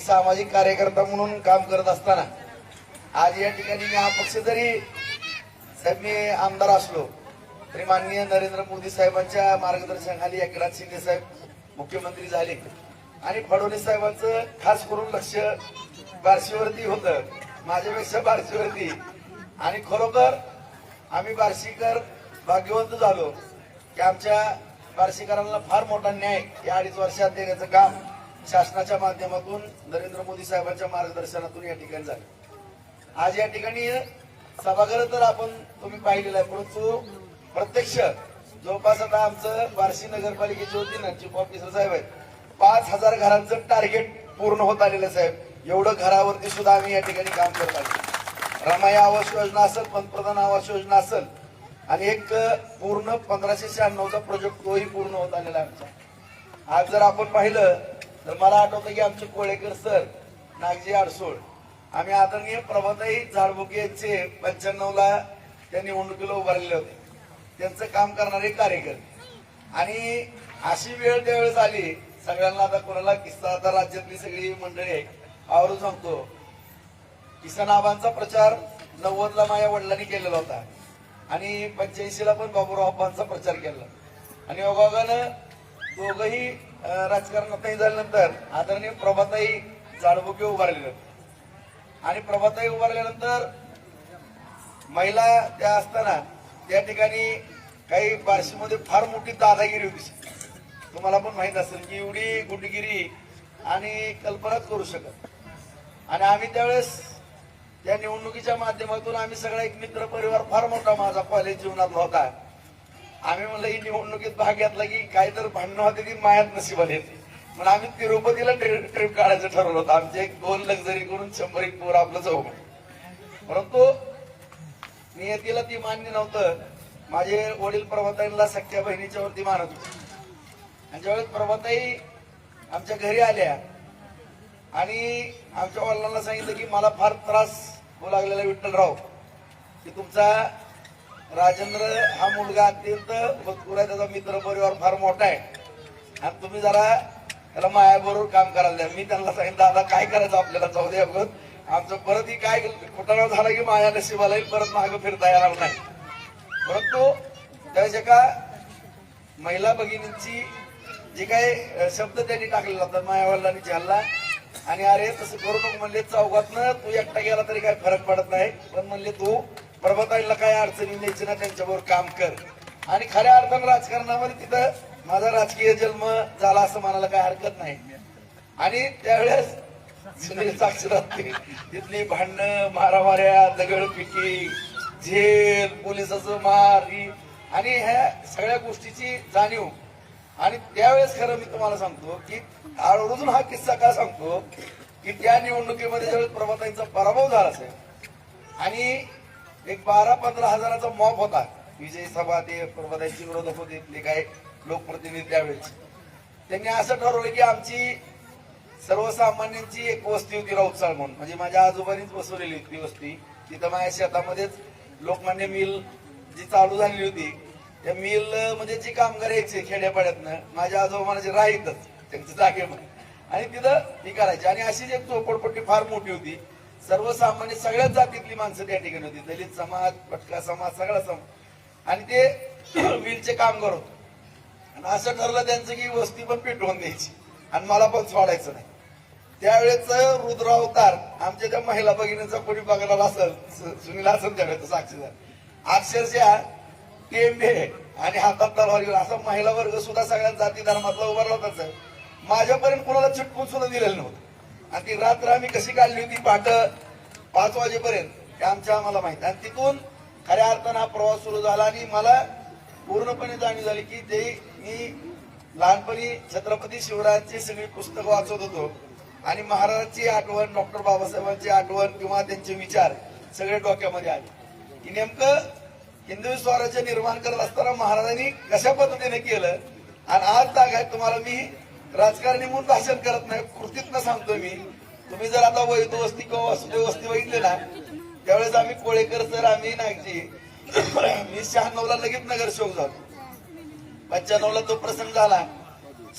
एक सामाजिक कार्यकर्ता म्हणून काम करत असताना आज या ठिकाणी मी हा पक्ष जरी मी आमदार असलो तरी माननीय नरेंद्र मोदी साहेबांच्या मार्गदर्शनाखाली एकनाथ शिंदे साहेब मुख्यमंत्री झाले. आणि फडणवीस साहेबांचं खास करून लक्ष बार्शीवरती होतं. माझ्यापेक्षा बार्शीवरती. आणि खरोखर आम्ही बार्शीकर भाग्यवंत झालो की आमच्या बार्शीकरांना फार मोठा न्याय या अडीच वर्षात देण्याचं काम शासनाच्या माध्यमातून नरेंद्र मोदी साहेबांच्या मार्गदर्शनातून या ठिकाणी झालं. आज या ठिकाणी सभागृह तर आपण तुम्ही पाहिलेलं आहे परंतु प्रत्यक्ष जवळपास आता आमचं बार्शी नगरपालिकेचे होते ना चीफ ऑफिसर साहेब आहेत. पाच हजार घरांचं टार्गेट पूर्ण होत आलेलं साहेब. एवढं घरावरती सुद्धा आम्ही या ठिकाणी काम करत आलो रमाई आवास योजना असेल पंतप्रधान आवास योजना असेल आणि एक पूर्ण पंधराशे शहाण्णवचा प्रोजेक्ट तोही पूर्ण होत आलेला आहे आमचा. आज जर आपण पाहिलं तर मला आठवतं की आमचे कोळेकर सर नागजी आडसोळ आम्ही आदरणीय प्रभाताई झाडबुके यांचे पंच्याण्णव ला त्या निवडणुकीला उभारलेले होते. त्यांचं काम करणारे कार्यकर्ते. आणि अशी वेळ त्यावेळेस आली सगळ्यांना आता कोणाला किस्सा आता राज्यातली सगळी मंडळी आहे सांगतो. किसन आबांचा प्रचार नव्वद ला माझ्या वडिलांनी केलेला होता. आणि पंच्याऐंशी ला पण बाबूराव आबांचा प्रचार केला. आणि योगायोगानं दोघही राजकारणात नाही झाल्यानंतर आदरणीय प्रभाताई जाडबुके उभारले होते आणि प्रभाताई उभारल्यानंतर महिला त्या असताना त्या ठिकाणी काही बार्शीमध्ये फार मोठी दादागिरी होती. तुम्हाला पण माहीत असेल की एवढी गुंडगिरी आणि कल्पनाच करू शकत आणि आम्ही त्यावेळेस त्या निवडणुकीच्या माध्यमातून आम्ही सगळा एक मित्र परिवार फार मोठा माझा कॉलेज जीवनातला होता. आम्ही म्हणलं ही निवडणुकीत भाग घेतला की काय तर भांडणं होते ती मायात नशिबाला येते. म्हणून आम्ही तिरुपतीला ट्रिप ट्रिप काढायचं ठरवलं होतं. आमचे एक दोन लक्झरी करून शंभर एक पोर आपलं जाऊ परंतु नियतीला ती मान्य नव्हतं. माझे वडील प्रभाताईंना सख्या बहिणीच्या वरती मानत होते. आणि ज्यावेळेस प्रभाताई आमच्या घरी आल्या आणि आमच्या वडिलांना सांगितलं की मला फार त्रास होऊ लागलेला विठ्ठलराव. की तुमचा राजेंद्र हा मुलगा अत्यंत मजकूर आहे त्याचा मित्र परिवार फार मोठा आहे. आणि तुम्ही जरा त्याला मायाबरोबर काम करायला द्या. मी त्यांना सांगितलं आता काय करायचं आपल्याला? जाऊ द्या बघ आमचं परत ही काय कुठला झाला की माया नशिबाला येईल, परत मागं फिरता येणार नाही. परंतु त्यावेळेस एका महिला भगिनींची जे काही शब्द त्यांनी टाकलेला होता मायावडिलांनी झाला आणि अरे तसं करू नको. म्हणले चौघातनं तू एकटा गेला तरी काय फरक पडत नाही. पण म्हणले तू प्रभाताईला काय अडचणी न्यायची ना त्यांच्याबरोबर काम कर. आणि खऱ्या अर्थानं राजकारणामध्ये तिथं माझा राजकीय जन्म झाला असं म्हणायला काय हरकत नाही. आणि त्यावेळेस सुनील साक्षरात तिथली भांडणं मारामाऱ्या दगडफिकी झेल पोलिसाचं मार आणि ह्या सगळ्या गोष्टीची जाणीव. आणि त्यावेळेस खरं मी तुम्हाला सांगतो की आवर्जून हा किस्सा का सांगतो की त्या निवडणुकीमध्ये ज्यावेळेस प्रभाताईंचा पराभव झाला असेल आणि एक बारा पंधरा हजाराचा मॉप होता. विजय सभा ते प्रभाताईंचे विरोधक होते ते काही लोकप्रतिनिधी त्यावेळेस. त्यांनी असं ठरवलं की आमची सर्वसामान्यांची एक वस्ती होती राऊतसाळ म्हणून. म्हणजे माझ्या आजोबांनीच बसवलेली होती ती वस्ती. तिथं माझ्या शेतामध्येच लोकमान्य मिल जी चालू झालेली होती त्या मिल म्हणजे जी कामगार यायचे खेड्यापाड्यातनं माझ्या आजोबा माझे राहीतच त्यांच्या जागेमध्ये आणि तिथं ती करायची. आणि अशीच एक चोपडपट्टी फार मोठी होती सर्वसामान्य सगळ्याच जातीतली माणसं त्या ठिकाणी होती. दलित समाज भटका समाज सगळा समाज. आणि ते विलचे कामगार होते. आणि असं ठरलं त्यांचं की वस्ती पण पेटवून द्यायची. आणि मला पण सोडायचं नाही. त्यावेळेच रुद्रावतार आमच्या त्या महिला भगिनीचा कोणी बघायला असेल सुनील असेल त्यावेळेस साक्षीदार. अक्षरशः टेंबे आणि हातात तलवार घेऊन असा महिला वर्ग सुद्धा सगळ्या जाती धर्मातला उभारला होता सर. माझ्यापर्यंत कोणाला चिटकून सुद्धा दिलेलं नव्हतं. आणि ती रात्र आम्ही कशी काढली होती पहाट? पाच वाजेपर्यंत. हे आमच्या आम्हाला माहिती. आणि तिथून खऱ्या अर्थानं हा प्रवास सुरू झाला आणि मला पूर्णपणे जाणीव झाली की ते मी लहानपणी छत्रपती शिवरायांची सगळी पुस्तकं वाचत होतो. आणि महाराजांची आठवण डॉक्टर बाबासाहेबांची आठवण किंवा त्यांचे विचार सगळे डोक्यामध्ये आले. की नेमकं हिंदवी स्वराज्य निर्माण करत असताना महाराजांनी कशा पद्धतीने केलं? आणि आज जागा तुम्हाला मी राजकारणी म्हणून भाषण करत नाही कृतीतनं सांगतोय मी. तुम्ही जर आता वैध वस्ती किंवा वासुदेव वस्ती बघितले ना त्यावेळेस आम्ही कोळेकर सर आम्ही नागजी. मी शहाण्णवला लगेच नगरसेवक झालो. पंच्याण्णवला तो प्रसंग झाला.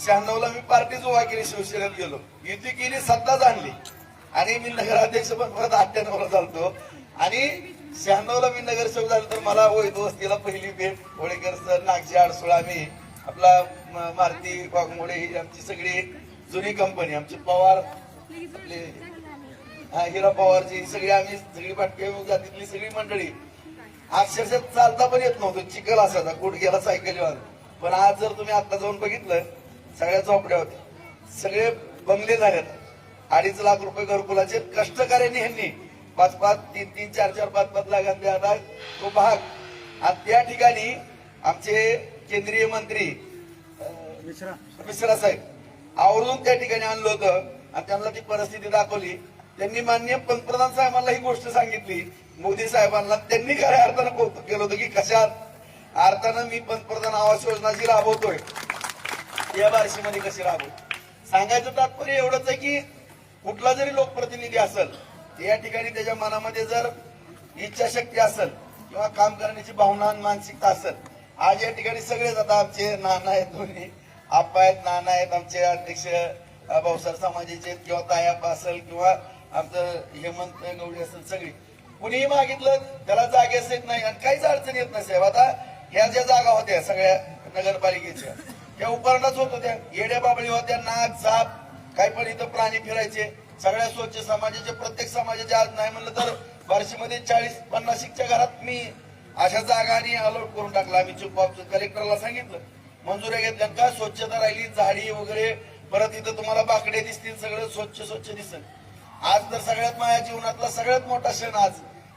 शहाण्णवला मी पार्टीच उभा केली शिवसेनेत गेलो. युती केली सत्ताच आणली आणि मी नगराध्यक्ष पण परत अठ्ठ्याण्णवला चालतो आणि शहाण्णवला मी नगरसेवक झालो तर मला वैद वस्तीला पहिली भेट कोळेकर सर नागजी आडसुळा मी आपला म- मारुती वाघमोडे ही आमची सगळी जुनी कंपनी आमची पवार. आपले हा हिरा पवारची ही सगळी आम्ही सगळी पाटके जातीतली सगळी मंडळी. अक्षरशः चालता पण येत नव्हतं चिखल असायचा गुडघ्याला सायकलीवर. पण आज जर तुम्ही आता जाऊन बघितलं सगळ्या झोपड्या होत्या. सगळे बंगले झालेत. अडीच लाख रुपये घरकुलाचे कष्टकऱ्यांनी ह्यांनी. पाच पाच तीन तीन चार चार पाच पाच लाखांचे आता. तो भाग. आणि त्या ठिकाणी आमचे केंद्रीय मंत्री मिश्रा. साहेब आवर्जून त्या ठिकाणी आणलं होतं आणि त्यांना ती परिस्थिती दाखवली. त्यांनी मान्य पंतप्रधान साहेबांना ही गोष्ट सांगितली. मोदी साहेबांना त्यांनी खऱ्या अर्थानं कौतुक केलं होतं की कशात? अर्थानं मी पंतप्रधान आवास योजना जी राबवतोय. या बार्शीमध्ये कशी राबवू? सांगायचं तात्पर्य एवढंच आहे की कुठला जरी लोकप्रतिनिधी असेल या ठिकाणी त्याच्या मनामध्ये जर इच्छाशक्ती असेल किंवा काम करण्याची भावना आणि मानसिकता असेल आज या ठिकाणी सगळेच आता आमचे नाना आहेत दोन्ही आप्पा आहेत नाना आहेत आमचे अध्यक्ष अ, भाऊसार समाजाचे आहेत किंवा तायाप्पा असेल किंवा आमचं हेमंत गवळी असेल सगळी. कुणीही मागितलं त्याला जागेच येत नाही आणि काहीच अडचण येत नाही साहेब. आता ह्या ज्या जागा होत्या सगळ्या नगरपालिकेच्या त्या उपकरणाच होत होत्या. येड्या बाबळी होत्या नाग साप काही पण इथं प्राणी फिरायचे. सगळ्या स्वच्छ समाजाचे प्रत्येक समाजाचे आज नाही म्हणलं तर बार्शीमध्ये चाळीस पन्नासिकच्या घरात मी अशा जागा आणि अलॉट करून टाकला. आम्ही चुप कलेक्टरला सांगितलं. मंजुऱ्या घेतल्या का स्वच्छता राहिली? झाडी वगैरे. परत इथं तुम्हाला बाकडे दिसतील. सगळं स्वच्छ स्वच्छ दिसेल. आज तर सगळ्यात माझ्या जीवनातला सगळ्यात मोठा क्षण आज.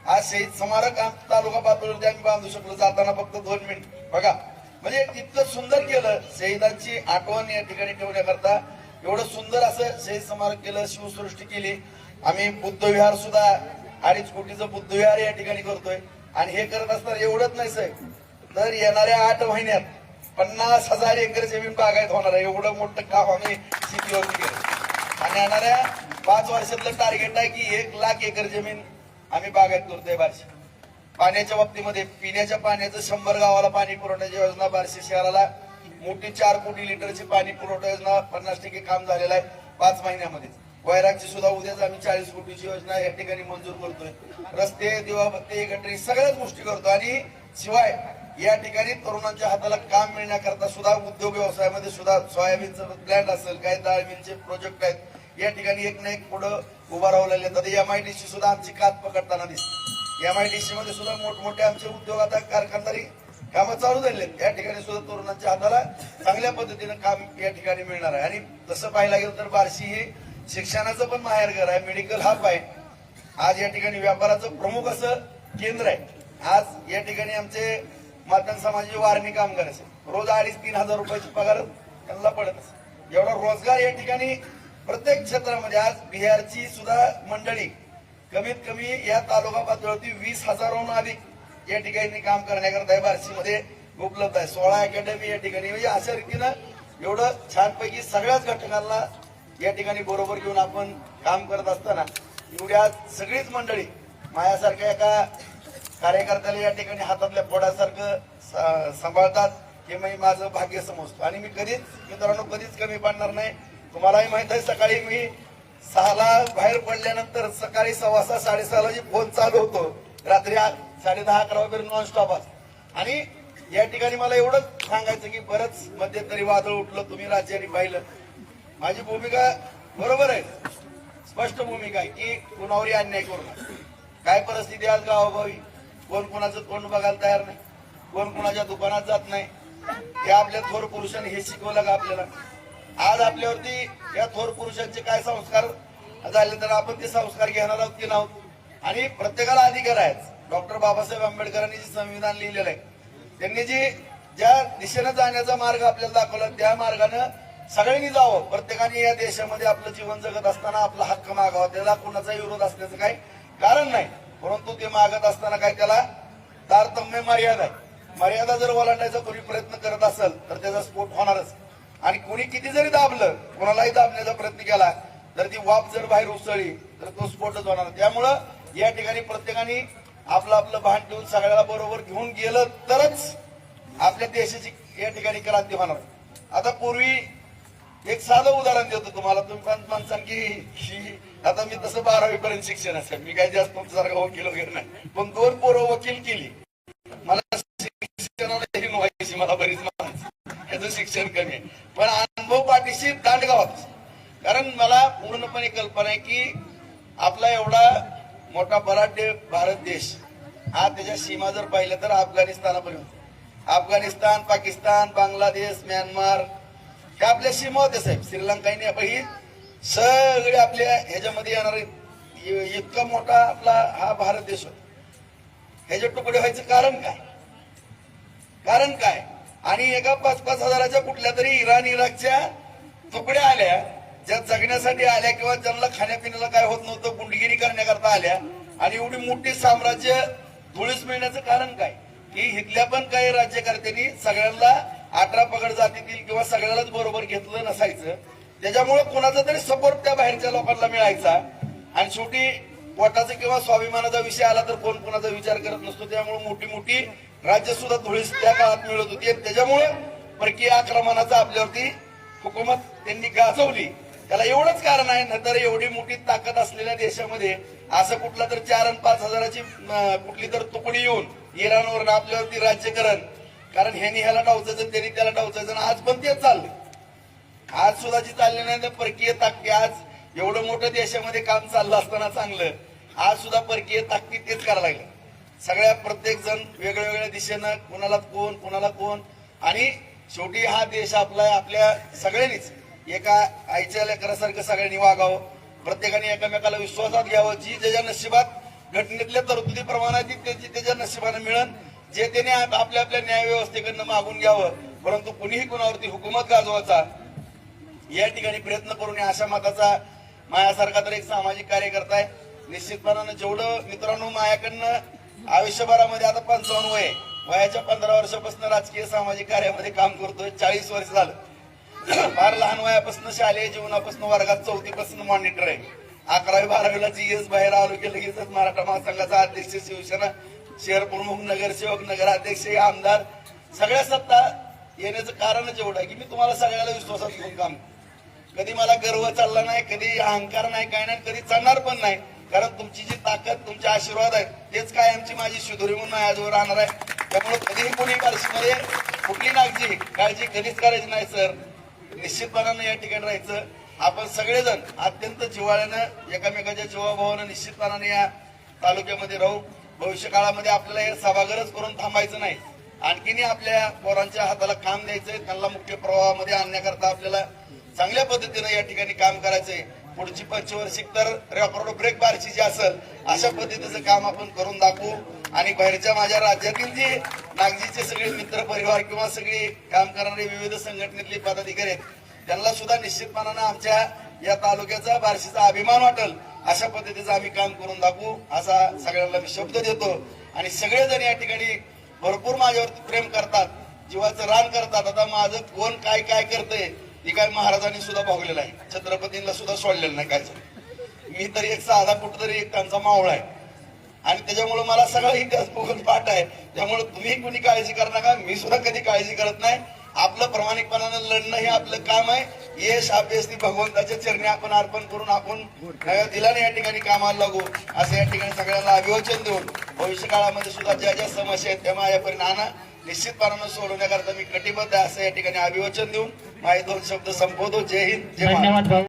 आज शहीद स्मारक आम- तालुका पातळीवरती आम्ही बांधू शकलो. जाताना फक्त दोन मिनिट. बघा. म्हणजे इतकं सुंदर केलं. शहीदांची आठवण या ठिकाणी ठेवण्याकरता एवढं सुंदर असं शहीद स्मारक केलं शिवसृष्टी केली. आम्ही बुद्धविहार सुद्धा अडीच कोटीचं बुद्धविहार या ठिकाणी करतोय. आणि हे करत असताना एवढंच नाही साहेब. तर येणाऱ्या आठ महिन्यात पन्नास हजार एकर जमीन बागायत होणार आहे. एवढं मोठं काम आम्ही शेतीवरती केलं. आणि येणाऱ्या पाच वर्षातलं टार्गेट आहे की एक लाख एकर जमीन आम्ही बागायत करतोय बार्शी. पाण्याच्या बाबतीमध्ये पिण्याच्या पाण्याचं शंभर गावाला पाणी पुरवठ्याची योजना बार्शी शहराला मोठी चार कोटी लिटरची पाणी पुरवठा योजना पन्नास टक्के काम झालेलं आहे पाच महिन्यामध्ये. वैरागची सुद्धा उद्याच आम्ही चाळीस कोटीची योजना या ठिकाणी मंजूर करतोय. रस्ते दिवाबत्ती गटरी सगळ्याच गोष्टी करतो. आणि शिवाय या ठिकाणी तरुणांच्या हाताला काम मिळण्याकरता सुद्धा उद्योग व्यवसायामध्ये सुद्धा सोयाबीनचं प्लॅन्ट असेल काही डाळ प्रोजेक्ट आहेत या ठिकाणी एक ना एक पुढं उभा राहिलेले तर एम आय डी सुद्धा आमची कात पकडताना दिसते. एम आय डी मध्ये सुद्धा मोठमोठे आमचे उद्योग आता कारखानदारी कामं चालू झालेले आहेत त्या ठिकाणी सुद्धा तरुणांच्या हाताला चांगल्या पद्धतीनं काम या ठिकाणी मिळणार आहे. आणि तसं पाहायला गेलं तर बार्शी हे शिक्षणाचं पण माहेरघर आहे मेडिकल हब आहे. आज या ठिकाणी व्यापाराचं प्रमुख असं केंद्र आहे. आज या ठिकाणी आमचे माध्यम समाजाचे वारणी कामगार असेल रोज अडीच तीन हजार रुपयाची पगार त्यांना पडत असेल एवढा रोजगार या ठिकाणी प्रत्येक क्षेत्रामध्ये आज बिहारची सुद्धा मंडळी कमीत कमी या तालुका पातळीवरती वीस हजारहून अधिक या ठिकाणी काम करण्याकरता या बार्शीमध्ये उपलब्ध आहे. सोळा अकॅडमी या ठिकाणी. म्हणजे अशा रीतीनं एवढं छानपैकी सगळ्याच घटकांना या ठिकाणी बरोबर घेऊन आपण काम करत असताना एवढ्या सगळीच मंडळी माझ्यासारख्या एका कार्यकर्त्याला या ठिकाणी हातातल्या फोडासारखं सांभाळतात हे मी माझं भाग्य समजतो. आणि मी कधीच मित्रांनो कधीच कमी पडणार नाही. तुम्हालाही माहीत आहे सकाळी मी सहाला बाहेर पडल्यानंतर सकाळी सव्वा सहा साडेसहाला जी फोन चालू होतो रात्री साडे दहा अकरा वगैरे नॉन स्टॉप आणि या ठिकाणी मला एवढंच सांगायचं की बरंच मध्यंतरी वादळ उठलं तुम्ही राज्याने पाहिलं. माझी भूमिका बरोबर आहे. स्पष्ट भूमिका आहे की कुणावरही अन्याय करू नका. काय परिस्थिती आज गावाभावी कोण कोणाचं तोंड बघायला तयार नाही. कोण कोणाच्या दुकानात जात नाही. हे आपल्या थोर पुरुषांनी हे शिकवलं का आपल्याला? आज आपल्यावरती या थोर पुरुषांचे काय संस्कार झाले तर आपण ते संस्कार घेणार आहोत की नाहोत? आणि प्रत्येकाला अधिकार आहेत. डॉक्टर बाबासाहेब आंबेडकरांनी जे संविधान लिहिलेलं आहे त्यांनी जी ज्या दिशेनं जाण्याचा मार्ग आपल्याला दाखवला त्या मार्गानं सगळ्यांनी जावं. प्रत्येकाने या देशामध्ये आपलं जीवन जगत असताना आपला हक्क मागावा. त्याला कुणाचा विरोध असण्याचं काही कारण नाही. परंतु ते मागत असताना काय त्याला तारतम्य मर्यादा आहे. मर्यादा जर ओलांडायचा कोणी प्रयत्न करत असेल तर त्याचा स्फोट होणारच. आणि कोणी किती जरी दाबलं कोणालाही दाबण्याचा प्रयत्न केला तर ती वाफ जर बाहेर उसळली तर तो स्फोटच होणार. त्यामुळं या ठिकाणी प्रत्येकाने आपलं आपलं भान ठेवून सगळ्याला बरोबर घेऊन गेलं तरच आपल्या देशाची या ठिकाणी क्रांती होणार. आता पूर्वी एक साधं उदाहरण देतो तुम्हाला. तुम्ही माणसान की ही आता मी तसं बारावी पर्यंत शिक्षण असेल. मी काय जास्त तुमच्यासारखा वकील वगैरे नाही. पण दोन पोरं वकील केली. मला शिक्षणाला ही व्हायची मला बरीच माणसं. ह्याचं शिक्षण कमी आहे. पण अनुभव पाठीशी दांडगावात. कारण मला पूर्णपणे कल्पना आहे की आपला एवढा मोठा बराड्य भारत देश हा त्याच्या सीमा जर पाहिलं तर अफगाणिस्तानापर्यंत. अफगाणिस्तान पाकिस्तान बांगलादेश म्यानमार हे आपल्या सीमा होते साहेब? श्रीलंकाने ही सगळे आपल्या ह्याच्यामध्ये येणार इतका मोठा आपला हा भारत देश होता. ह्याचे तुकडे व्हायचं कारण काय? कारण काय? आणि एका पाच पाच हजाराच्या कुठल्या तरी इराण इराकच्या तुकड्या आल्या ज्या जगण्यासाठी आल्या किंवा ज्यांना खाण्यापिण्याला काय होत नव्हतं गुंडगिरी करण्याकरता आल्या. आणि एवढी मोठी साम्राज्य धुळीस मिळण्याचं कारण काय? की इथल्या पण काही राज्यकर्त्यांनी सगळ्यांना अठरा पगड जातीतील किंवा सगळ्यालाच बरोबर घेतलं नसायचं. त्याच्यामुळे कोणाचा तरी सपोर्ट त्या बाहेरच्या लोकांना मिळायचा. आणि शेवटी पोटाचा किंवा स्वाभिमानाचा विषय आला तर कोण कोणाचा विचार करत नसतो. त्यामुळे मोठी मोठी राज्य सुद्धा धुळीस त्या काळात मिळत होती. आणि त्याच्यामुळे परकीय आक्रमणाचा आपल्यावरती हुकूमत त्यांनी गाजवली. त्याला एवढंच कारण आहे नंतर एवढी मोठी ताकद असलेल्या देशामध्ये असं कुठला तर चार आणि पाच हजाराची कुठली तर तुकडी येऊन इराणवर आपल्यावरती राज्यकरण करण कारण ह्यानी ह्याला डावचायचं त्यांनी त्याला डावचायचं आज पण तेच चाललंय. आज सुद्धा जी चालली नाही तर परकीय ताकदी आज एवढं मोठं देशामध्ये काम चाललं असताना चांगलं आज सुद्धा परकीय ताकदी तेच करायला लागले सगळ्या प्रत्येक जण वेगळ्या वेगळ्या दिशेनं कुणाला कोण कुणाला कोण. आणि शेवटी हा देश आपला आपल्या सगळ्यांनीच एका आईच्या लेकरासारखं सगळ्यांनी वागावं. प्रत्येकाने एकमेकाला विश्वासात घ्यावं. जी ज्याच्या नशिबात घटनेतल्या तरतुदीप्रमाणे ती त्याची त्याच्या नशिबाने मिळन जे त्याने आप- आपल्या आपल्या न्यायव्यवस्थेकडनं मागून घ्यावं परंतु कुणीही कुणावरती हुकूमत गाजवायचा या ठिकाणी प्रयत्न करून या अशा मताचा मायासारखा तर एक सामाजिक कार्यकर्ता आहे निश्चितपणानं जेवढं मित्रांनो मायाकडनं आयुष्यभरामध्ये आता पंचावन्न वय आहे. वयाच्या पंधरा वर्षापासून राजकीय सामाजिक कार्यामध्ये काम करतोय चाळीस वर्ष झालं फार लहान वयापासून शालेय जीवनापासून वर्गात चौथीपासून मॉनिटर आहे अकरावी बारावीला जी एस बाहेर आलो की लगेचच मराठा महासंघाचा अध्यक्ष शिवसेना शहर प्रमुख नगरसेवक नगराध्यक्ष आमदार सगळ्या सत्ता येण्याचं कारणच एवढं आहे की मी तुम्हाला सगळ्याला विश्वासात घेऊन काम कधी मला गर्व चालला नाही कधी अहंकार नाही काय नाही कधी चालणार पण नाही. कारण तुमची जी ताकद तुमचे आशीर्वाद आहेत तेच काय आमची माझी शिदोरी म्हणून आजवर राहणार आहे. त्यामुळे कधीही कोणी काळजीमध्ये कुठली नागजी काळजी कधीच करायची नाही सर. निश्चितपणानं या ठिकाणी राहायचं. आपण सगळेजण अत्यंत जिव्हाळ्यानं एकामेकाच्या जीवाभावानं निश्चितपणाने या तालुक्यामध्ये राहू. भविष्य काळामध्ये आपल्याला हे सभागरच करून थांबायचं नाही. आणखीनही आपल्या पोरांच्या हाताला काम द्यायचंय त्यांना मुख्य प्रवाहामध्ये आणण्याकरता आपल्याला चांगल्या पद्धतीनं या ठिकाणी काम करायचंय. पुढची पंचवर्षी तर रेकॉर्ड ब्रेक बारची जी असेल अशा पद्धतीचं काम आपण करून दाखवू. आणि बाहेरच्या माझ्या राज्यातील जे नागजीचे सगळे मित्र परिवार किंवा सगळे काम करणारे विविध संघटनेतले पदाधिकारी आहेत त्यांना सुद्धा निश्चितपणानं आमच्या या तालुक्याचा बार्शीचा अभिमान वाटेल. अशा पद्धतीचं आम्ही काम करून दाखवू असा सगळ्यांना मी शब्द देतो. आणि सगळेजण या ठिकाणी भरपूर माझ्यावरती प्रेम करतात जीवाचं रान करतात. आता माझं कोण काय काय करतंय हे काय महाराजांनी सुद्धा भोगलेलं आहे. छत्रपतींना सुद्धा सोडलेलं नाही काय मी तरी एक साधा कुठतरी एक त्यांचा मावळा आहे. आणि त्याच्यामुळे मला सगळा इतिहास बघून पाठ आहे. त्यामुळे तुम्ही कुणी काळजी करू नका मी सुद्धा कधी काळजी करत नाही. आपलं प्रामाणिकपणानं लढणं हे आपलं काम आहे. यश अभ्यास ती भगवंताच्या चरणी आपण अर्पण करून आपण नव्या दिलाने या ठिकाणी कामाला लागू असं या ठिकाणी सगळ्यांना अभिवचन देऊन भविष्य काळामध्ये सुद्धा ज्या ज्या समस्या आहेत त्या माझ्यापर्यंत आणा. निश्चितपणानं सोडवण्याकरता मी कटिबद्ध आहे असं या ठिकाणी अभिवचन देऊन. माझे दोन शब्द संपवतो. जय हिंद जय महाराष्ट्र.